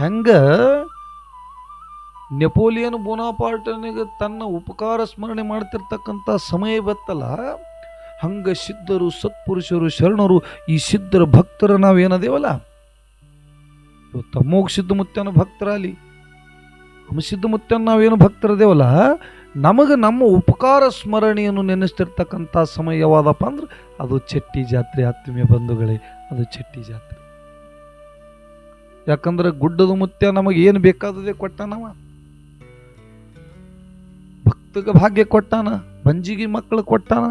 ಹೆಂಗ? ನೆಪೋಲಿಯನ್ ಬೋನಾಪಾರ್ಟನಿಗೆ ತನ್ನ ಉಪಕಾರ ಸ್ಮರಣೆ ಮಾಡ್ತಿರ್ತಕ್ಕಂಥ ಸಮಯ ಬತ್ತಲ್ಲ. ಹಂಗ ಸಿದ್ಧರು, ಸತ್ಪುರುಷರು, ಶರಣರು, ಈ ಸಿದ್ಧರ ಭಕ್ತರ ನಾವೇನದೇವಲ್ಲ? ಇವತ್ತು ಸಿದ್ಧ ಸಿದ್ಧ ಮುತ್ಯನ ನಮ್ಮ ಸಿದ್ಧ ಮುತ್ತನ ನಾವೇನು ಭಕ್ತರದೇವಲ್ಲ? ನಮಗೆ ನಮ್ಮ ಉಪಕಾರ ಸ್ಮರಣೆಯನ್ನು ನೆನೆಸ್ತಿರ್ತಕ್ಕಂಥ ಸಮಯ ಯಾವಾದಪ್ಪ ಅಂದ್ರೆ, ಅದು ಚೆಟ್ಟಿ ಜಾತ್ರೆ ಆತ್ಮೀಯ ಬಂಧುಗಳೇ, ಅದು ಚೆಟ್ಟಿ ಜಾತ್ರೆ. ಯಾಕಂದ್ರೆ ಗುಡ್ಡದ ಮುತ್ಯ ನಮಗೆ ಏನು ಬೇಕಾದದೆ ಕೊಟ್ಟಾನವ ಭಕ್ತಗ ಭಾಗ್ಯ ಕೊಟ್ಟಾನ ಬಂಜಿಗೆ ಮಕ್ಕಳು ಕೊಟ್ಟಾನ.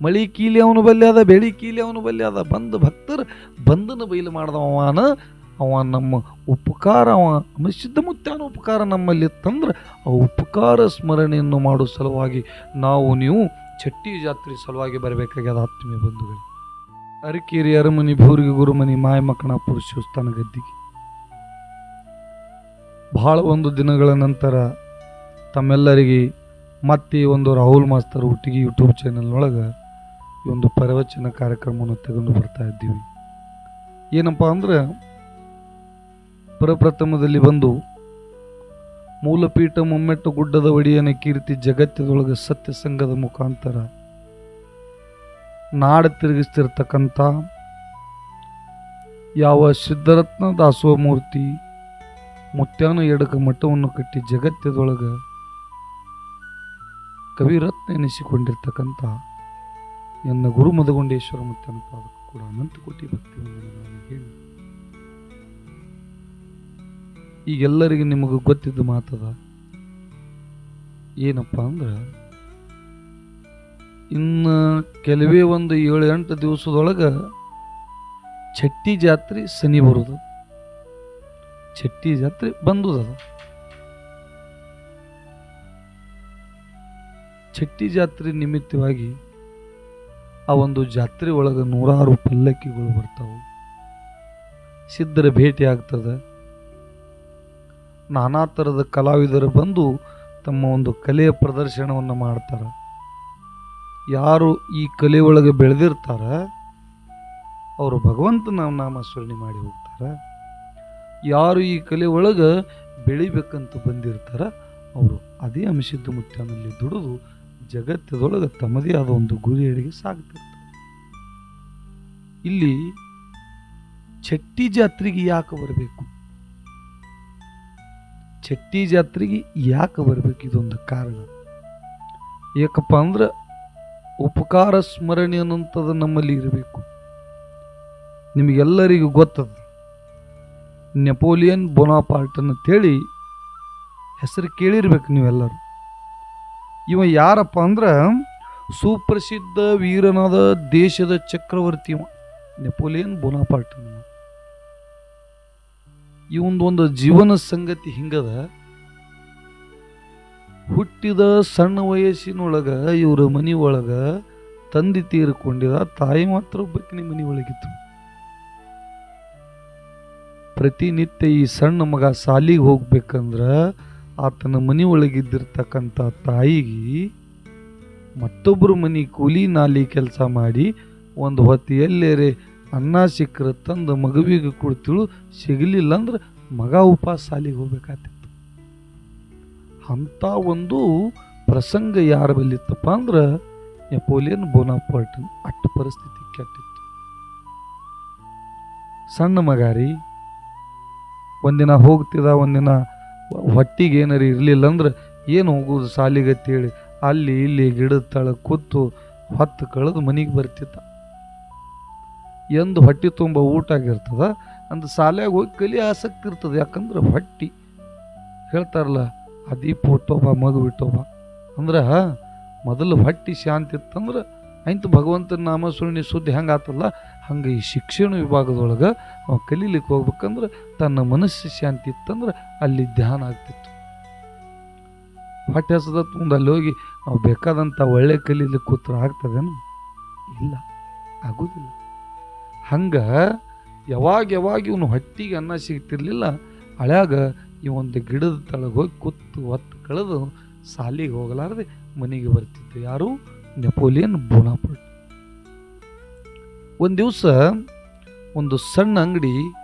ಮಳಿ ಕೀಲಿ ಅವನು ಬಲ್ಲಿ ಅದ ಬೆಳಿ ಕೀಲಿ ಅವನು ಬಲ್ಲಿ ಅದ ಬಂದ ಭಕ್ತರು ಬಂದನ ಬೈಲು ಮಾಡ್ದವನ ಅವ ನಮ್ಮ ಉಪಕಾರ, ಅವ ಸಿದ್ಧ ಮುತ್ಯಾನ ಉಪಕಾರ ನಮ್ಮಲ್ಲಿ ತಂದ್ರೆ ಆ ಉಪಕಾರ ಸ್ಮರಣೆಯನ್ನು ಮಾಡೋ ಸಲುವಾಗಿ ನಾವು ನೀವು ಚಟ್ಟಿ ಜಾತ್ರೆ ಸಲುವಾಗಿ ಬರಬೇಕಾಗ್ಯದ ಆತ್ಮೀಯ ಬಂಧುಗಳು. ಅರಕೇರಿ ಅರಮನಿ ಭೂರಿಗೆ ಗುರುಮನಿ ಮಾಯ ಮಕ್ಕಣ ಪುರುಷೋಸ್ತಾನ ಗದ್ದಿಗೆ. ಬಹಳ ಒಂದು ದಿನಗಳ ನಂತರ ತಮ್ಮೆಲ್ಲರಿಗೆ ಮತ್ತೆ ಒಂದು ರಾಹುಲ್ ಮಾಸ್ತರ್ ಹುಟ್ಟಿಗೆ ಯೂಟ್ಯೂಬ್ ಚಾನೆಲ್ನೊಳಗೆ ಈ ಒಂದು ಪರವಚನ ಕಾರ್ಯಕ್ರಮವನ್ನು ತೆಗೆದು ಬರ್ತಾ ಇದ್ದೀವಿ. ಏನಪ್ಪ ಅಂದ್ರೆ, ಪ್ರಪ್ರಥಮದಲ್ಲಿ ಬಂದು ಮೂಲಪೀಠ ಮುಮ್ಮೆಟ್ಟು ಗುಡ್ಡದ ಒಡಿಯನ ಕೀರ್ತಿ ಜಗತ್ತಿನೊಳಗೆ ಸತ್ಯ ಸಂಘದ ಮುಖಾಂತರ ನಾಡ ತಿರುಗಿಸ್ತಿರ್ತಕ್ಕಂಥ ಯಾವ ಸಿದ್ಧರತ್ನ ದಾಸೋಮೂರ್ತಿ ಮುತ್ಯಾನ ಎಡಕ ಮಠವನ್ನು ಕಟ್ಟಿ ಜಗತ್ತದೊಳಗೆ ಕವಿರತ್ನ ಎನಿಸಿಕೊಂಡಿರ್ತಕ್ಕಂಥ ಎನ್ನ ಗುರು ಮದಗೊಂಡೇಶ್ವರ ಮುತ್ಯಾನ ಪಾದಕ್ಕೂ ಕೂಡ ಅನಂತ ಕೋಟಿ ಭಕ್ತಿ ಹೇಳಿ. ಈಗೆಲ್ಲರಿಗೆ ನಿಮಗೆ ಗೊತ್ತಿದ್ದ ಮಾತದ ಏನಪ್ಪ ಅಂದ್ರೆ ಇನ್ನು ಕೆಲವೇ ಒಂದು ಏಳು ಎಂಟು ದಿವಸದೊಳಗೆ ಚಟ್ಟಿ ಜಾತ್ರೆ ಸನಿ ಬರುದು. ಚಟ್ಟಿ ಜಾತ್ರೆ ಬಂದುದದ ಚಟ್ಟಿ ಜಾತ್ರೆ ನಿಮಿತ್ತವಾಗಿ ಆ ಒಂದು ಜಾತ್ರೆ ಒಳಗೆ ನೂರಾರು ಪಲ್ಲಕ್ಕಿಗಳು ಬರ್ತಾವೆ. ಸಿದ್ಧರ ಭೇಟಿ ಆಗ್ತದೆ. ನಾನಾ ಥರದ ಕಲಾವಿದರು ಬಂದು ತಮ್ಮ ಒಂದು ಕಲೆಯ ಪ್ರದರ್ಶನವನ್ನು ಮಾಡ್ತಾರೆ. ಯಾರು ಈ ಕಲೆ ಒಳಗೆ ಬೆಳೆದಿರ್ತಾರ, ಅವರು ಭಗವಂತನ ನಾಮ ಸ್ಮರಣೆ ಮಾಡಿ ಹೋಗ್ತಾರೆ. ಯಾರು ಈ ಕಲೆ ಒಳಗೆ ಬೆಳಿಬೇಕಂತ ಬಂದಿರ್ತಾರ, ಅವರು ಅದೇ ಅಂಶದ ಮುತ್ಯಾನಲ್ಲಿ ದುಡಿದು ಜಗತ್ತದೊಳಗೆ ತಮ್ಮದೇ ಆದ ಒಂದು ಗುರಿಯಡೆಗೆ ಸಾಗ್ತಿರ್ತಾರೆ. ಇಲ್ಲಿ ಚಟ್ಟಿ ಜಾತ್ರೆಗೆ ಯಾಕೆ ಬರಬೇಕು? ಚಟ್ಟಿ ಜಾತ್ರೆಗೆ ಯಾಕೆ ಬರಬೇಕು ಇದೊಂದು ಕಾರಣ? ಯಾಕಪ್ಪ ಅಂದ್ರೆ ಉಪಕಾರ ಸ್ಮರಣೆ ಅನ್ನುವಂಥದ್ದು ನಮ್ಮಲ್ಲಿ ಇರಬೇಕು. ನಿಮಗೆಲ್ಲರಿಗೂ ಗೊತ್ತದ. ನೆಪೋಲಿಯನ್ ಬೊನಾಪಾರ್ಟ್ ಅಂತೇಳಿ ಹೆಸರು ಕೇಳಿರ್ಬೇಕು ನೀವೆಲ್ಲರೂ. ಇವ ಯಾರಪ್ಪ ಅಂದ್ರೆ ಸುಪ್ರಸಿದ್ಧ ವೀರನಾದ ದೇಶದ ಚಕ್ರವರ್ತಿ ಇವ, ನೆಪೋಲಿಯನ್ ಬೋನಾಪಾರ್ಟ್ ಅನ್ನೋನು. ಇವಂದು ಒಂದು ಜೀವನ ಸಂಗತಿ ಹಿಂಗದ. ಹುಟ್ಟಿದ ಸಣ್ಣ ವಯಸ್ಸಿನೊಳಗ ಇವರ ಒಳಗ ತಂದೆ ತೀರಿಕೊಂಡಿದ ತಾಯಿ ಮಾತ್ರ ಒಬ್ಬಕಿನ ಮನಿ ಒಳಗಿತ್ತು ಪ್ರತಿನಿತ್ಯ ಈ ಸಣ್ಣ ಮಗ ಸಾಲಿಗೆ ಹೋಗ್ಬೇಕಂದ್ರ ಆತನ ಮನಿ ಒಳಗಿದ್ದಿರ್ತಕ್ಕಂಥ ತಾಯಿಗೆ ಮತ್ತೊಬ್ಬರು ಮನೆ ಕೂಲಿ ನಾಲಿ ಕೆಲಸ ಮಾಡಿ ಒಂದು ಹೊತ್ತು ಎಲ್ಲೇರೆ ಅನ್ನ ಸಿಕ್ಕರೆ ತಂದು ಮಗುವಿಗೆ ಕೊಡ್ತಿಳು, ಸಿಗಲಿಲ್ಲ ಅಂದ್ರೆ ಮಗ ಉಪವಾಸ ಸಾಲಿಗೆ ಹೋಗ್ಬೇಕಾಗ್ತಿತ್ತು. ಅಂಥ ಒಂದು ಪ್ರಸಂಗ ಯಾರ ಬಲ್ಲಿತ್ತಪ್ಪ ಅಂದ್ರೆ ನೆಪೋಲಿಯನ್ ಬೋನಾಪಾರ್ಟನ್ ಅಟ್ಟು ಪರಿಸ್ಥಿತಿ ಕೆಟ್ಟಿತ್ತು. ಸಣ್ಣ ಮಗಾರಿ, ಒಂದಿನ ಹೋಗ್ತಿದ್ದ ಒಂದಿನ ಹೊಟ್ಟಿಗೆ ಏನಾರು ಇರಲಿಲ್ಲ ಅಂದ್ರೆ ಏನು ಹೋಗೋದು ಹೇಳಿ ಅಲ್ಲಿ ಇಲ್ಲಿ ಗಿಡದ ತಳ ಕೂತು ಹೊತ್ತು ಕಳೆದು ಮನೆಗೆ ಬರ್ತಿದ್ದ ಎಂದು ಹೊಟ್ಟೆ ತುಂಬ ಊಟ ಆಗಿರ್ತದ, ಅಂದು ಶಾಲ್ಯಾಗ ಹೋಗಿ ಕಲಿ ಆಸಕ್ತಿ ಇರ್ತದೆ, ಯಾಕಂದ್ರೆ ಹೊಟ್ಟಿ. ಹೇಳ್ತಾರಲ್ಲ ಆ ದೀಪ ಹುಟ್ಟೋಬ, ಮಗು ಬಿಟ್ಟೋಬ. ಅಂದ್ರೆ ಮೊದಲು ಹೊಟ್ಟಿ ಶಾಂತಿ ಇತ್ತಂದ್ರೆ ಅಂತ ಭಗವಂತನ ನಾಮ ಸುಳ್ಳಿ ಸುದ್ದಿ ಹೆಂಗೆ ಆತಲ್ಲ? ಹಂಗೆ ಈ ಶಿಕ್ಷಣ ವಿಭಾಗದೊಳಗೆ ಅವ ಕಲೀಲಿಕ್ಕೆ ಹೋಗ್ಬೇಕಂದ್ರೆ ತನ್ನ ಮನಸ್ಸು ಶಾಂತಿ ಇತ್ತಂದ್ರೆ ಅಲ್ಲಿ ಧ್ಯಾನ ಆಗ್ತಿತ್ತು. ಹೊಟ್ಟೆ ಹಸದ ಮುಂದೆ ಅಲ್ಲಿ ಹೋಗಿ ನಾವು ಬೇಕಾದಂಥ ಒಳ್ಳೆ ಕಲೀಲಿಕ್ಕೆ ಕೂತ್ರ ಆಗ್ತದೇನು? ಇಲ್ಲ, ಆಗೋದಿಲ್ಲ. ಹಂಗೆ ಯಾವಾಗ ಯಾವಾಗ ಇವನು ಹೊಟ್ಟಿಗೆ ಅನ್ನ ಸಿಗ್ತಿರ್ಲಿಲ್ಲ ಹಳ್ಯಾಗ ಈ ಒಂದು ಗಿಡದ ತಳಗೆ ಹೋಗಿ ಕುತ್ತು ಹೊತ್ತು ಕಳೆದು ಸಾಲಿಗೆ ಹೋಗಲಾರದೆ ಮನೆಗೆ ಬರ್ತಿತ್ತು ಯಾರು? ನೆಪೋಲಿಯನ್ ಬೋನಾಪಟ್ ಒಂದು ದಿವಸ ಒಂದು ಸಣ್ಣ ಅಂಗಡಿ,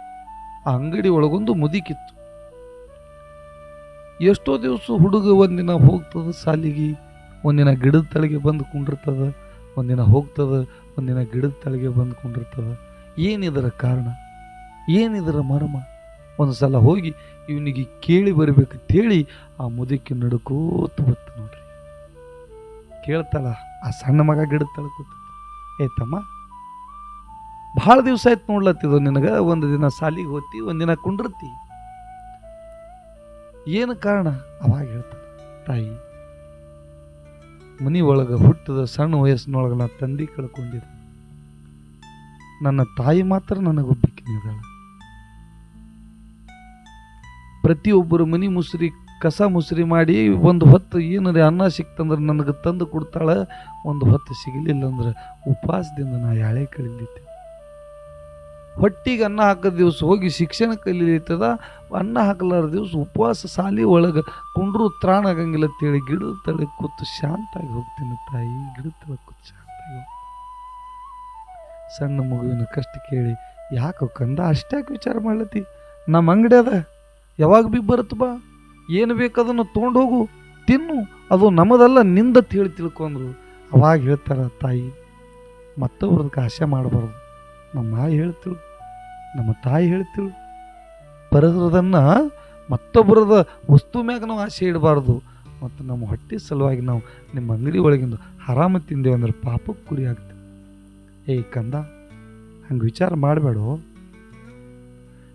ಆ ಅಂಗಡಿ ಒಳಗೊಂದು ಮುದಿಕಿತ್ತು. ಎಷ್ಟೋ ದಿವಸ ಹುಡುಗ ಒಂದಿನ ಹೋಗ್ತದ ಸಾಲಿಗೆ, ಒಂದಿನ ಗಿಡದ ತಳಗೆ ಬಂದು ಕುಂಡಿರ್ತದ, ಒಂದಿನ ಹೋಗ್ತದ, ಒಂದಿನ ಗಿಡದ ತಳಗೆ ಬಂದು ಕುಂಡಿರ್ತದ. ಏನಿದರ ಕಾರಣ? ಏನಿದರ ಮರ್ಮ? ಒಂದು ಸಲ ಹೋಗಿ ಇವನಿಗೆ ಕೇಳಿ ಬರಬೇಕಂತೇಳಿ ಆ ಮುದುಕಿ ನಡ್ಕೋತ ಬತ್ತು ನೋಡ್ರಿ. ಕೇಳ್ತಾಳ, ಆ ಸಣ್ಣ ಮಗ ಗಿಡದ ತಳಗೆ ಕೂತ ತಮ್ಮ, ಭಾಳ ದಿವಸ ಆಯ್ತು ನೋಡ್ಲತ್ತಿದ್ದು ನಿನಗೆ? ಒಂದು ದಿನ ಸಾಲಿಗೆ ಒಂದು ಒಂದಿನ ಕುಂಡಿರ್ತಿ? ಏನು ಕಾರಣ? ಅವಾಗ ಹೇಳ್ತಾನೆ ತಾಯಿ, ಮನೆ ಒಳಗೆ ಹುಟ್ಟಿದ ಸಣ್ಣ ವಯಸ್ಸಿನೊಳಗೆ ನಾ ತಂದೆ ಕಳ್ಕೊಂಡಿದ್ದೆ. ನನ್ನ ತಾಯಿ ಮಾತ್ರ ನನಗೊಬ್ಬಕ್ಕಿನಿದಾಳ ಪ್ರತಿಯೊಬ್ಬರು ಮನಿ ಮುಸ್ರಿ, ಕಸ ಮುಸ್ರಿ ಮಾಡಿ ಒಂದು ಹೊತ್ತು ಏನಾರ ಅನ್ನ ಸಿಕ್ತಂದ್ರೆ ನನಗೆ ತಂದು ಕೊಡ್ತಾಳೆ, ಒಂದು ಹೊತ್ತು ಸಿಗಲಿಲ್ಲ ಅಂದ್ರೆ ಉಪವಾಸದಿಂದ ನಾ ಯಾಳೆ ಕಳಿಲಿತ್ತೆ. ಹೊಟ್ಟಿಗೆ ಅನ್ನ ಹಾಕೋ ದಿವಸ ಹೋಗಿ ಶಿಕ್ಷಣ ಕಲೀಲಿತ್ತದ, ಅನ್ನ ಹಾಕಲಾರ ದಿವಸ ಉಪವಾಸ ಸಾಲಿ ಒಳಗೆ ಕುಂಡ್ರು ತ್ರಾಣ ಆಗಂಗಿಲ್ಲ ಅಂತೇಳಿ ಗಿಡದ ತಳಿ ಕೂತು ಶಾಂತಾಗಿ ಹೋಗ್ತೀನಿ ತಾಯಿ ಗಿಡದ ತಳ ಕೂತು ಶಾಂತಾಗಿ ಹೋಗ್ತೀನಿ. ಸಣ್ಣ ಮಗುವಿನ ಕಷ್ಟ ಕೇಳಿ, ಯಾಕೋ ಕಂದ ಅಷ್ಟ್ಯಾಕೆ ವಿಚಾರ ಮಾಡ್ಲತ್ತಿ? ನಮ್ಮ ಅಂಗಡಿ ಅದ? ಯಾವಾಗ ಬಿ ಬರುತ್ತೆ ಬಾ. ಏನು ಬೇಕದನ್ನು ತೊಗೊಂಡು ಹೋಗು, ತಿನ್ನು. ಅದು ನಮ್ಮದಲ್ಲ ನಿಂದ ತಿಳಿ ತಿಳ್ಕೊಂಡ್ರು. ಅವಾಗ ಹೇಳ್ತಾರ, ತಾಯಿ ಮತ್ತೊಬ್ರದಕ್ಕೆ ಆಸೆ ಮಾಡಬಾರ್ದು. ನಮ್ಮ ತಾಯಿ ಹೇಳ್ತಿಳು, ನಮ್ಮ ತಾಯಿ ಹೇಳ್ತಿಳು. ಬರೆದ್ರದನ್ನು ಮತ್ತೊಬ್ಬರದ ವಸ್ತು ಮ್ಯಾಗ ನಾವು ಆಸೆ ಇಡಬಾರ್ದು. ಮತ್ತು ನಮ್ಮ ಹೊಟ್ಟೆ ಸಲುವಾಗಿ ನಾವು ನಿಮ್ಮ ಅಂಗಡಿ ಒಳಗಿಂದ ಆರಾಮ ತಿಂದೇವೆ ಅಂದ್ರೆ ಪಾಪಕ್ಕೆ ಗುರಿ ಆಗ್ತದೆ ಏಯ್ ಕಂದ, ಹಂಗೆ ವಿಚಾರ ಮಾಡಬೇಡ.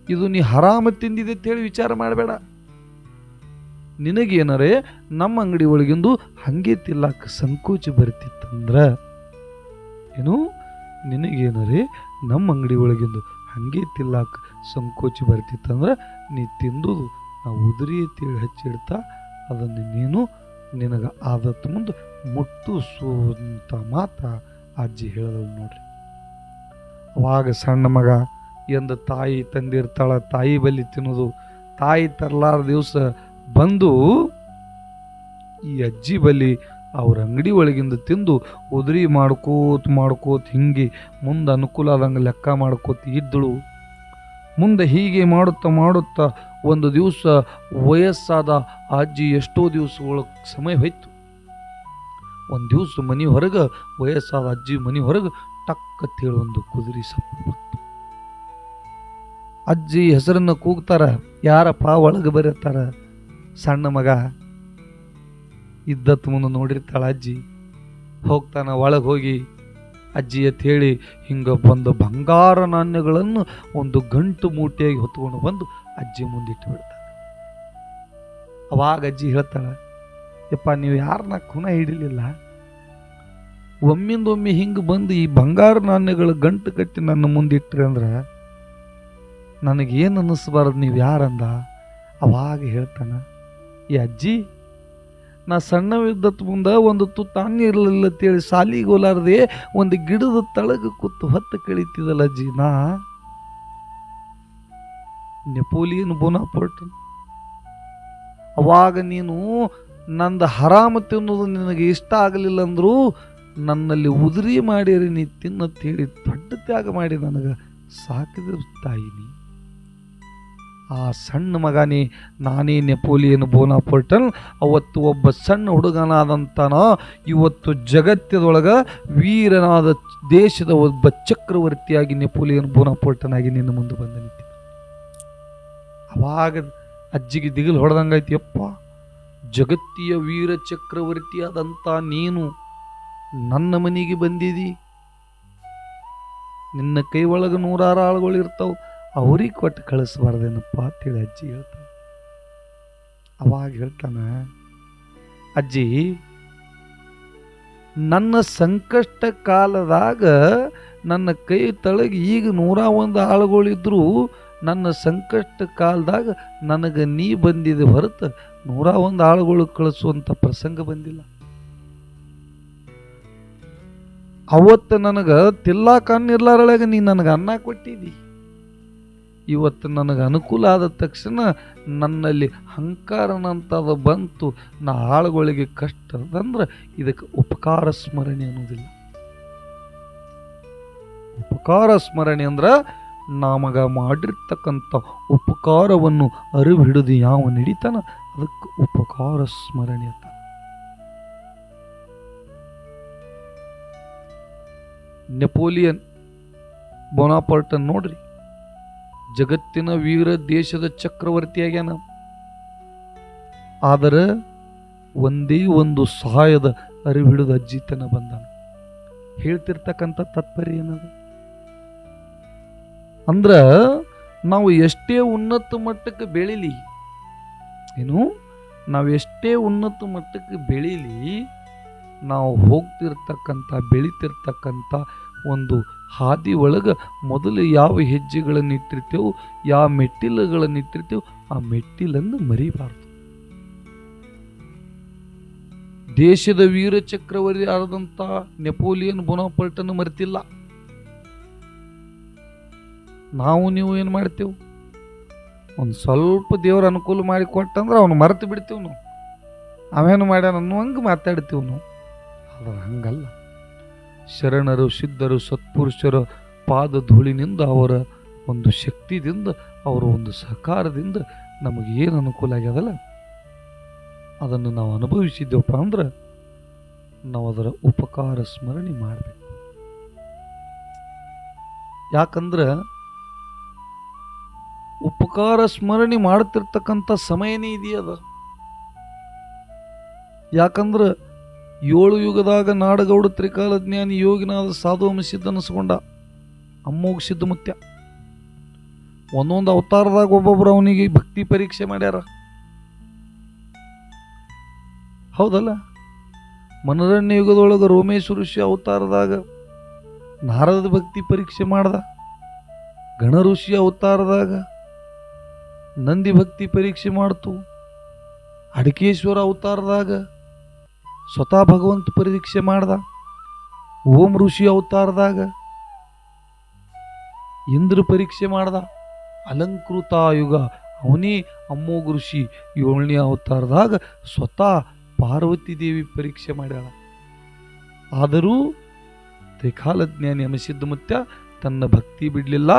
ಇದು ನೀ ಹರಾಮ ತಿಂದಿದೆ ಅಂತೇಳಿ ವಿಚಾರ ಮಾಡಬೇಡ. ನಿನಗೇನರೇ, ನಮ್ಮ ಅಂಗಡಿ ಒಳಗಿಂದು ಹಂಗೆ ತಿಲ್ಲಕ್ಕೆ ಸಂಕೋಚ ಬರ್ತಿತ್ತಂದ್ರ ಏನು? ನಿನಗೇನರೇ, ನಮ್ಮ ಅಂಗಡಿ ಒಳಗಿಂದು ಹಂಗೆ ತಿಲ್ಲಕ್ಕೆ ಸಂಕೋಚ ಬರ್ತಿತ್ತಂದ್ರೆ ನೀ ತಿಂದುದು ನಾವು ಉದುರಿ ತಿಳಿ ಹಚ್ಚಿಡ್ತಾ ಅದನ್ನು ನೀನು ನಿನಗೆ ಆದತ್ತು ಮುಂದೆ ಮುಟ್ಟಿಸುವಂಥ ಮಾತ ಅಜ್ಜಿ ಹೇಳಿದಳು ನೋಡ್ರಿ. ಅವಾಗ ಸಣ್ಣ ಮಗ ಎಂದ ತಾಯಿ ತಂದಿರ್ತಾಳ, ತಾಯಿ ಬಲಿ ತಿನ್ನೋದು. ತಾಯಿ ತರಲಾರ ದಿವಸ ಬಂದು ಈ ಅಜ್ಜಿ ಬಲಿ ಅವ್ರ ಅಂಗಡಿ ಒಳಗಿಂದ ತಿಂದು ಉದುರಿ ಮಾಡ್ಕೋತ ಮಾಡ್ಕೋತ ಹಿಂಗೆ ಮುಂದೆ ಅನುಕೂಲ ಆದಂಗೆ ಲೆಕ್ಕ ಮಾಡ್ಕೋತ ಇದ್ದಳು. ಮುಂದೆ ಹೀಗೆ ಮಾಡುತ್ತಾ ಮಾಡುತ್ತಾ ಒಂದು ದಿವಸ ವಯಸ್ಸಾದ ಅಜ್ಜಿ ಎಷ್ಟೋ ದಿವಸಗಳ ಸಮಯ ಹೋಯ್ತು. ಒಂದು ದಿವಸ ಮನೆ ಹೊರಗೆ, ವಯಸ್ಸಾದ ಅಜ್ಜಿ ಮನೆ ಹೊರಗೆ ಟಕ್ಕ ಒಂದು ಕುದುರೆ ಸಪ್ಪು ಅಜ್ಜಿ ಹೆಸರನ್ನು ಕೂಗ್ತಾರ ಯಾರಪ್ಪ ಒಳಗೆ ಬರೀತಾರ? ಸಣ್ಣ ಮಗ ಇದ್ದತ್ತು ಮುಂದೆ ನೋಡಿರ್ತಾಳೆ ಅಜ್ಜಿ. ಹೋಗ್ತಾನ, ಒಳಗೆ ಹೋಗಿ ಅಜ್ಜಿ ಅಂತ ಹೇಳಿ, ಹಿಂಗೆ ಬಂದು ಬಂಗಾರ ನಾಣ್ಯಗಳನ್ನು ಒಂದು ಗಂಟು ಮೂಟೆಯಾಗಿ ಹೊತ್ಕೊಂಡು ಬಂದು ಅಜ್ಜಿ ಮುಂದಿಟ್ಟು ಬಿಡ್ತಾನೆ ಅವಾಗ ಅಜ್ಜಿ ಹೇಳ್ತಾಳೆ, ಯಪ್ಪ, ನೀವು ಯಾರನ್ನ ಕುಣ ಹಿಡಿಲಿಲ್ಲ? ಒಮ್ಮಿಂದೊಮ್ಮೆ ಹಿಂಗೆ ಬಂದು ಈ ಬಂಗಾರ ನಾಣ್ಯಗಳ ಗಂಟು ಕಟ್ಟಿ ನನ್ನ ಮುಂದಿಟ್ರಿ ಅಂದ್ರೆ ನನಗೇನು ಅನ್ನಿಸ್ಬಾರ್ದು ನೀವು ಯಾರಂದ? ಅವಾಗ ಹೇಳ್ತಾನ ಈ ಅಜ್ಜಿ, ನಾ ಸಣ್ಣವಿದ್ದತ್ ಮುಂದೆ ಒಂದು ತುತ್ತು ಅನ್ನ ಇರಲಿಲ್ಲ ಅಂತೇಳಿ ಶಾಲಿಗೆ ಹೋಲಾರ್ದೆ ಒಂದು ಗಿಡದ ತಳಗ ಕೂತು ಹೊತ್ತು ಕಳೀತಿದ್ದಲ್ಲ ಅಜ್ಜಿ, ನಾ ನೆಪೋಲಿಯನ್ ಬೋನಾಪೋರ್ಟ್. ಅವಾಗ ನೀನು ನಂದು ಹರಾಮ ತಿನ್ನೋದು ನಿನಗೆ ಇಷ್ಟ ಆಗಲಿಲ್ಲ ಅಂದರೂ, ನನ್ನಲ್ಲಿ ಉದುರಿ ಮಾಡಿರಿ ನೀ ತಿನ್ನತ್ ಹೇಳಿ ದೊಡ್ಡ ತ್ಯಾಗ ಮಾಡಿ ನನಗೆ ಸಾಕಿದ ತಾಯಿ ನೀ. ಆ ಸಣ್ಣ ಮಗನೇ, ನಾನೇ ನೆಪೋಲಿಯನ್ ಬೋನಾಪೋರ್ಟನ್ ಅವತ್ತು ಒಬ್ಬ ಸಣ್ಣ ಹುಡುಗನಾದಂಥನ ಇವತ್ತು ಜಗತ್ತದೊಳಗೆ ವೀರನಾದ ದೇಶದ ಒಬ್ಬ ಚಕ್ರವರ್ತಿಯಾಗಿ ನೆಪೋಲಿಯನ್ ಬೋನಾಪೋರ್ಟನಾಗಿ ನಿನ್ನ ಮುಂದೆ ಬಂದ ನಿಂತಿ ಅವಾಗ ಅಜ್ಜಿಗೆ ದಿಗಿಲು ಹೊಡೆದಂಗೈತಿ ಯಪ್ಪ ಜಗತ್ತಿಯ ವೀರ ಚಕ್ರವರ್ತಿಯಾದಂಥ ನೀನು ನನ್ನ ಮನೆಗೆ ಬಂದಿದಿ? ನಿನ್ನ ಕೈ ಒಳಗೆ ನೂರಾರು ಆಳುಗಳು ಇರ್ತಾವ. ಅವ್ರಿಗೆ ಕೊಟ್ಟು ಕಳಿಸ್ಬಾರ್ದೇನಪ್ಪ ಅಂತೇಳಿ ಅಜ್ಜಿ ಹೇಳ್ತಾನೆ. ಅವಾಗ ಹೇಳ್ತಾನೆ, ಅಜ್ಜಿ, ನನ್ನ ಸಂಕಷ್ಟ ಕಾಲದಾಗ ನನ್ನ ಕೈ ತಳಗೆ ಈಗ ನೂರ ಒಂದು ಆಳುಗಳಿದ್ರು, ನನ್ನ ಸಂಕಷ್ಟ ಕಾಲದಾಗ ನನಗೆ ನೀ ಬಂದಿದೆ ಹೊರತು ನೂರ ಒಂದು ಆಳುಗಳು ಕಳಿಸುವಂಥ ಪ್ರಸಂಗ ಬಂದಿಲ್ಲ. ಅವತ್ತು ನನಗೆ ತಿಲ್ಲಾಕ ಅನ್ನಿರ್ಲಾರೊಳಗೆ ನೀ ನನಗೆ ಅನ್ನ ಕೊಟ್ಟಿದ್ದಿ ಇವತ್ತು ನನಗೆ ಅನುಕೂಲ ಆದ ತಕ್ಷಣ ನನ್ನಲ್ಲಿ ಹಂಕಾರನಂತದ ಬಂತು, ನಾ ಆಳುಗಳಿಗೆ ಕಷ್ಟ ಅಂದ್ರೆ ಇದಕ್ಕೆ ಉಪಕಾರ ಸ್ಮರಣೆ ಅನ್ನೋದಿಲ್ಲ. ಉಪಕಾರ ಸ್ಮರಣೆ ಅಂದ್ರೆ ನಮಗ ಮಾಡಿರ್ತಕ್ಕಂಥ ಉಪಕಾರವನ್ನು ಅರಿವು ಹಿಡಿದು ಯಾವ ನಡೀತಾನ, ಅದಕ್ಕೆ ಉಪಕಾರ ಸ್ಮರಣೆ ಅಂತ. ನೆಪೋಲಿಯನ್ ಬೊನಾಪಾರ್ಟನ್ ನೋಡ್ರಿ. ಜಗತ್ತಿನ ವೀರ ದೇಶದ ಚಕ್ರವರ್ತಿ ಆಗ್ಯಾನ ಆದರೆ ಒಂದೇ ಒಂದು ಸಹಾಯದ ಅರಿವು ಹಿಡಿದು ಅಜ್ಜಿತನ ಬಂದನು. ಹೇಳ್ತಿರ್ತಕ್ಕಂಥ ತಾತ್ಪರ್ಯ ಏನದು? ಅಂದ್ರ ನಾವು ಎಷ್ಟೇ ಉನ್ನತ ಮಟ್ಟಕ್ಕೆ ಬೆಳಿಲಿ, ಏನು? ನಾವು ಎಷ್ಟೇ ಉನ್ನತ ಮಟ್ಟಕ್ಕೆ ಬೆಳೀಲಿ, ನಾವು ಹೋಗ್ತಿರ್ತಕ್ಕಂಥ, ಬೆಳೀತಿರ್ತಕ್ಕಂಥ ಒಂದು ಹಾದಿ ಒಳಗೆ ಮೊದಲು ಯಾವ ಹೆಜ್ಜೆಗಳನ್ನು ಇಟ್ಟಿರ್ತೇವೋ ಯಾವ ಮೆಟ್ಟಿಲುಗಳನ್ನು ಇಟ್ಟಿರ್ತೇವೋ ಆ ಮೆಟ್ಟಿಲನ್ನು ಮರಿಬಾರದು. ದೇಶದ ವೀರ ಚಕ್ರವರ್ತಿ ಆದಂಥ ನೆಪೋಲಿಯನ್ ಬೊನಾಪಲ್ಟನ್ನು ಮರೆತಿಲ್ಲ. ನಾವು ನೀವು ಏನು ಮಾಡ್ತೇವೆ? ಒಂದು ಸ್ವಲ್ಪ ದೇವ್ರ ಅನುಕೂಲ ಮಾಡಿ ಕೊಟ್ಟಂದ್ರೆ ಅವನು ಮರೆತು ಬಿಡ್ತೀವಿ ನಾವು. ಅವೇನು ಮಾಡ್ಯಾನ ಅನ್ನುವಂಗೆ ಮಾತಾಡ್ತೀವಿ ನಾವು. ಆದ್ರೆ ಹಂಗಲ್ಲ. ಶರಣರು, ಸಿದ್ಧರು, ಸತ್ಪುರುಷರ ಪಾದ ಧೂಳಿನಿಂದ ಅವರ ಒಂದು ಶಕ್ತಿದಿಂದ, ಅವರ ಒಂದು ಸಹಕಾರದಿಂದ ನಮಗೆ ಏನು ಅನುಕೂಲ ಆಗ್ಯದಲ್ಲ? ಅದನ್ನು ನಾವು ಅನುಭವಿಸಿದ್ದೇವಪ್ಪ ಅಂದ್ರೆ ನಾವು ಅದರ ಉಪಕಾರ ಸ್ಮರಣೆ ಮಾಡಬೇಕು. ಯಾಕಂದ್ರೆ ಉಪಕಾರ ಸ್ಮರಣೆ ಮಾಡ್ತಿರ್ತಕ್ಕಂಥ ಸಮಯನೇ ಇದೆಯದ? ಯಾಕಂದ್ರೆ ಏಳು ಯುಗದಾಗ ನಾಡಗೌಡ ತ್ರಿಕಾಲ ಜ್ಞಾನಿ ಯೋಗಿನಾದ ಸಾಧು ಸಿದ್ಧ ಅನಿಸ್ಕೊಂಡ ಅಮ್ಮೋಗ ಸಿದ್ಧ ಮುತ್ಯ ಒಂದೊಂದು ಅವತಾರದಾಗ ಒಬ್ಬೊಬ್ರು ಅವನಿಗೆ ಭಕ್ತಿ ಪರೀಕ್ಷೆ ಮಾಡ್ಯಾರ. ಹೌದಲ್ಲ? ಮನರಣ್ಯ ಯುಗದೊಳಗೆ ರೋಮೇಶ್ ಋಷಿ ಅವತಾರದಾಗ ನಾರದ ಭಕ್ತಿ ಪರೀಕ್ಷೆ ಮಾಡ್ದ. ಗಣ ಋಷಿ ಅವತಾರದಾಗ ನಂದಿ ಭಕ್ತಿ ಪರೀಕ್ಷೆ ಮಾಡ್ತು. ಅಡಿಕೇಶ್ವರ ಅವತಾರದಾಗ ಸ್ವತಃ ಭಗವಂತ ಪರೀಕ್ಷೆ ಮಾಡ್ದ. ಓಂ ಋಷಿ ಅವತಾರದಾಗ ಇಂದ್ರ ಪರೀಕ್ಷೆ ಮಾಡ್ದ. ಅಲಂಕೃತ ಯುಗ ಅವನೇ ಅಮ್ಮೋಗ ಋಷಿ, ಏಳನೇ ಅವತಾರದಾಗ ಸ್ವತಃ ಪಾರ್ವತಿ ದೇವಿ ಪರೀಕ್ಷೆ ಮಾಡ್ಯಾಳ. ಆದರೂ ತ್ರಿಕಾಲಜ್ಞಾನಿ ಅಮಸಿದ್ದ ಮುತ್ಯ ತನ್ನ ಭಕ್ತಿ ಬಿಡಲಿಲ್ಲ.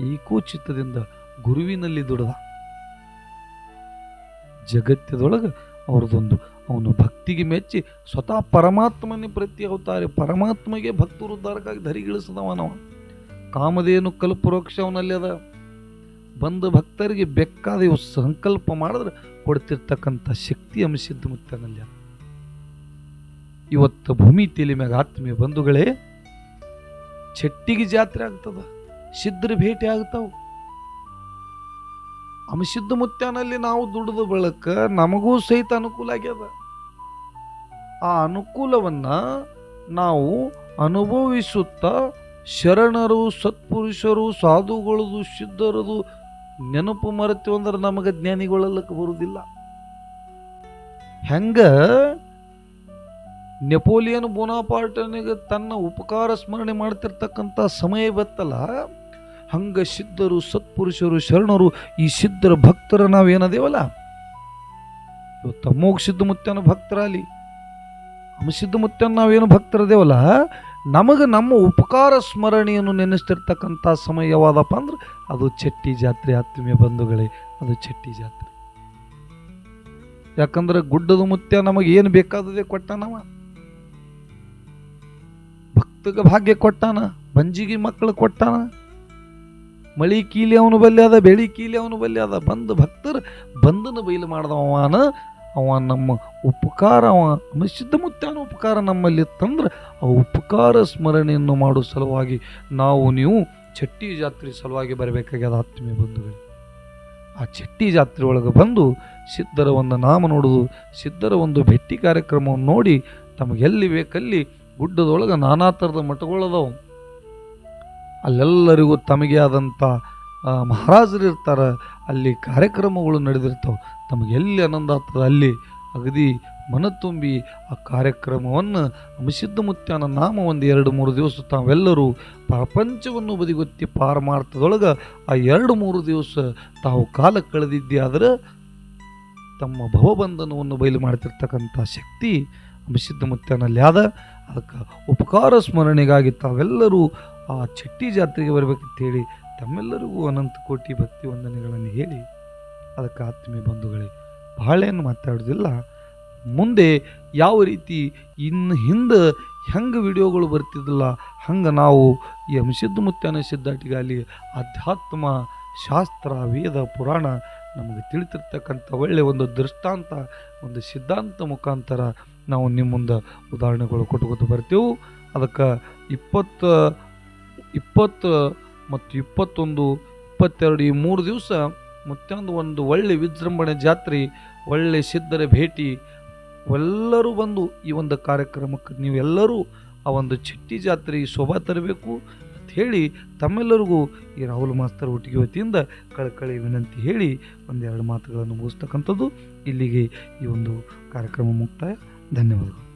ಏಕೋಚಿತ್ತದಿಂದ ಗುರುವಿನಲ್ಲಿ ದುಡದ. ಜಗತ್ತದೊಳಗೆ ಅವ್ರದೊಂದು ಅವನು ಭಕ್ತಿಗೆ ಮೆಚ್ಚಿ ಸ್ವತಃ ಪರಮಾತ್ಮನೇ ಪ್ರತಿ ಅವತಾರೆ, ಪರಮಾತ್ಮಗೆ ಭಕ್ತರು ಉದ್ಧಾರಕ್ಕಾಗಿ ಧರಿಗಿಳಿಸಿದವನವ ಕಾಮಧೇನು ಕಲ್ಪರೋಕ್ಷ ಅವನಲ್ಲಿ ಅದ. ಬಂದ ಭಕ್ತರಿಗೆ ಬೇಕಾದ ಇವು ಸಂಕಲ್ಪ ಮಾಡಿದ್ರೆ ಕೊಡ್ತಿರ್ತಕ್ಕಂಥ ಶಕ್ತಿ ಅಂಶಿದ್ದು ಮುತ್ತನಲ್ಲಿ ಇವತ್ತು ಭೂಮಿ ತೇಲಿ ಮ್ಯಾಗ ಆತ್ಮೀಯ ಬಂಧುಗಳೇ, ಚಟ್ಟಿಗೆ ಜಾತ್ರೆ ಆಗ್ತದ, ಸಿದ್ಧರ ಭೇಟಿ ಆಗ್ತಾವ. ಅಂಶಿದ್ದ ಮುತ್ಯಾನಲ್ಲಿ ನಾವು ದುಡಿದ ಬಳಕ ನಮಗೂ ಸಹಿತ ಅನುಕೂಲ ಆಗ್ಯದ. ಆ ಅನುಕೂಲವನ್ನು ನಾವು ಅನುಭವಿಸುತ್ತಾ ಶರಣರು, ಸತ್ಪುರುಷರು ಸಾಧುಗಳದು ಸಿದ್ಧರದು ನೆನಪು ಮರೆತು ಅಂದ್ರೆ ನಮಗೆ ಜ್ಞಾನಿಗೊಳ್ಳಲಕ್ಕೆ ಬರುವುದಿಲ್ಲ. ಹೆಂಗ ನೆಪೋಲಿಯನ್ ಬೋನಾಪಾರ್ಟನಿಗೆ ತನ್ನ ಉಪಕಾರ ಸ್ಮರಣೆ ಮಾಡ್ತಿರ್ತಕ್ಕಂಥ ಸಮಯ ಬತ್ತಲ್ಲ. ಹಂಗ ಸಿದ್ಧರು, ಸತ್ಪುರುಷರು, ಶರಣರು ಈ ಸಿದ್ಧರ ಭಕ್ತರ ನಾವೇನದೇವಲ್ಲ? ತಮ್ಮೋಗ ಸಿದ್ಧ ಮುತ್ಯನ ಭಕ್ತರಾಲಿ ಸಿದ್ಧ ಮುತ್ಯನ ನಾವೇನು ಭಕ್ತರದೇವಲ್ಲ ನಮಗೆ ನಮ್ಮ ಉಪಕಾರ ಸ್ಮರಣೆಯನ್ನು ನೆನೆಸ್ತಿರ್ತಕ್ಕಂಥ ಸಮಯ ಯಾವಾದಪ್ಪ ಅಂದ್ರೆ ಅದು ಚಟ್ಟಿ ಜಾತ್ರೆ ಆತ್ಮೀಯ ಬಂಧುಗಳೇ, ಅದು ಚಟ್ಟಿ ಜಾತ್ರೆ. ಯಾಕಂದ್ರೆ ಗುಡ್ಡದ ಮುತ್ಯ ನಮಗೆ ಏನು ಬೇಕಾದದೆ ಕೊಟ್ಟಾನವ ಭಕ್ತಗ ಭಾಗ್ಯ ಕೊಟ್ಟಾನ ಬಂಜಿಗೆ ಮಕ್ಕಳು ಕೊಟ್ಟಾನ. ಮಳಿ ಕೀಲಿ ಅವನು ಬಲ್ಲಿ ಅದ ಬೆಳಿ ಕೀಲಿ ಅವನು ಬಲ್ಲಿ ಬಂದು ಬಂದ ಭಕ್ತರು ಬಂದನ ಬಯಲು ಮಾಡ್ದವನ ಅವ ನಮ್ಮ ಉಪಕಾರ, ಅವ ಸಿದ್ಧ ಮುತ್ತಾನ ಉಪಕಾರ ನಮ್ಮಲ್ಲಿ ತಂದ್ರೆ ಆ ಉಪಕಾರ ಸ್ಮರಣೆಯನ್ನು ಮಾಡೋ ಸಲುವಾಗಿ ನಾವು, ನೀವು ಚಟ್ಟಿ ಜಾತ್ರೆ ಸಲುವಾಗಿ ಬರಬೇಕಾಗ್ಯದ ಆತ್ಮೀಯ ಬಂಧುಗಳು. ಆ ಚಟ್ಟಿ ಜಾತ್ರೆ ಒಳಗೆ ಬಂದು ಸಿದ್ಧರ ಒಂದು ನಾಮ ನೋಡೋದು, ಸಿದ್ಧರ ಒಂದು ಭೇಟಿ ಕಾರ್ಯಕ್ರಮವನ್ನು ನೋಡಿ ತಮಗೆಲ್ಲಿ ಬೇಕಲ್ಲಿ ಗುಡ್ಡದೊಳಗೆ ನಾನಾ ಥರದ ಮಠಗಳದಾವು. ಅಲ್ಲೆಲ್ಲರಿಗೂ ತಮಗೆ ಆದಂಥ ಮಹಾರಾಜರು ಇರ್ತಾರೆ. ಅಲ್ಲಿ ಕಾರ್ಯಕ್ರಮಗಳು ನಡೆದಿರ್ತಾವೆ. ತಮಗೆ ಎಲ್ಲಿ ಆನಂದ ಆಗ್ತದೆ ಅಲ್ಲಿ ಅಗದಿ ಮನ ತುಂಬಿ ಆ ಕಾರ್ಯಕ್ರಮವನ್ನು ಅಮಿಷಿದ್ಧ ಮುತ್ಯಾನ ನಾಮ ಒಂದು ಎರಡು ಮೂರು ದಿವಸ ತಾವೆಲ್ಲರೂ ಪ್ರಪಂಚವನ್ನು ಬದಿಗೊತ್ತಿ ಪಾರಮಾರ್ಥದೊಳಗೆ ಆ ಎರಡು ಮೂರು ದಿವಸ ತಾವು ಕಾಲ ಕಳೆದಿದ್ದೆ ಆದರೆ ತಮ್ಮ ಭವಬಂಧನವನ್ನು ಬಯಲು ಮಾಡ್ತಿರ್ತಕ್ಕಂಥ ಶಕ್ತಿ ಅಮಿಷಿದ್ಧ ಮುತ್ಯಾನಲ್ಲಿ ಆದ. ಅದಕ್ಕೆ ಉಪಕಾರ ಸ್ಮರಣೆಗಾಗಿ ತಾವೆಲ್ಲರೂ ಆ ಚಟ್ಟಿ ಜಾತ್ರೆಗೆ ಬರಬೇಕಂತ ಹೇಳಿ ತಮ್ಮೆಲ್ಲರಿಗೂ ಅನಂತ ಕೋಟಿ ಭಕ್ತಿ ವಂದನೆಗಳನ್ನು ಹೇಳಿ ಅದಕ್ಕೆ ಆತ್ಮೀಯ ಬಂಧುಗಳೇ ಬಹಳ ಏನು ಮಾತಾಡೋದಿಲ್ಲ ಮುಂದೆ ಯಾವ ರೀತಿ ಇನ್ನು ಹಿಂದೆ ಹೆಂಗೆ ವಿಡಿಯೋಗಳು ಬರ್ತಿದ್ದಿಲ್ಲ, ಹಂಗೆ ನಾವು ಈ ಅಂಶಿದ್ದ ಮುತ್ಯಾನ ಸಿದ್ಧಾಟಿಗಾಲಿ ಅಧ್ಯಾತ್ಮ, ಶಾಸ್ತ್ರ, ವೇದ, ಪುರಾಣ ನಮಗೆ ತಿಳಿತಿರ್ತಕ್ಕಂಥ ಒಳ್ಳೆಯ ಒಂದು ದೃಷ್ಟಾಂತ, ಒಂದು ಸಿದ್ಧಾಂತ ಮುಖಾಂತರ ನಾವು ನಿಮ್ಮ ಮುಂದೆ ಉದಾಹರಣೆಗಳು ಕೊಟ್ಕೊತ ಬರ್ತೇವೆ. ಅದಕ್ಕೆ ಇಪ್ಪತ್ತು ಇಪ್ಪತ್ತು ಮತ್ತು ಇಪ್ಪತ್ತೊಂದು, ಇಪ್ಪತ್ತೆರಡು ಈ ಮೂರು ದಿವಸ ಮತ್ತೊಂದು ಒಂದು ಒಳ್ಳೆ ವಿಜೃಂಭಣೆ ಜಾತ್ರೆ, ಒಳ್ಳೆ ಸಿದ್ಧರ ಭೇಟಿ. ಎಲ್ಲರೂ ಬಂದು ಈ ಒಂದು ಕಾರ್ಯಕ್ರಮಕ್ಕೆ ನೀವೆಲ್ಲರೂ ಆ ಒಂದು ಚಿಟ್ಟಿ ಜಾತ್ರೆ ಶೋಭಾ ತರಬೇಕು ಅಂತ ಹೇಳಿ ತಮ್ಮೆಲ್ಲರಿಗೂ ಈ ರಾಹುಲ್ ಮಾಸ್ತರ್ ಒಟ್ಟಿಗೆ ವತಿಯಿಂದ ಕಳಕಳಿ ವಿನಂತಿ ಹೇಳಿ ಒಂದೆರಡು ಮಾತುಗಳನ್ನು ಮುಗಿಸ್ತಕ್ಕಂಥದ್ದು. ಇಲ್ಲಿಗೆ ಈ ಒಂದು ಕಾರ್ಯಕ್ರಮ ಮುಕ್ತಾಯ. ಧನ್ಯವಾದಗಳು.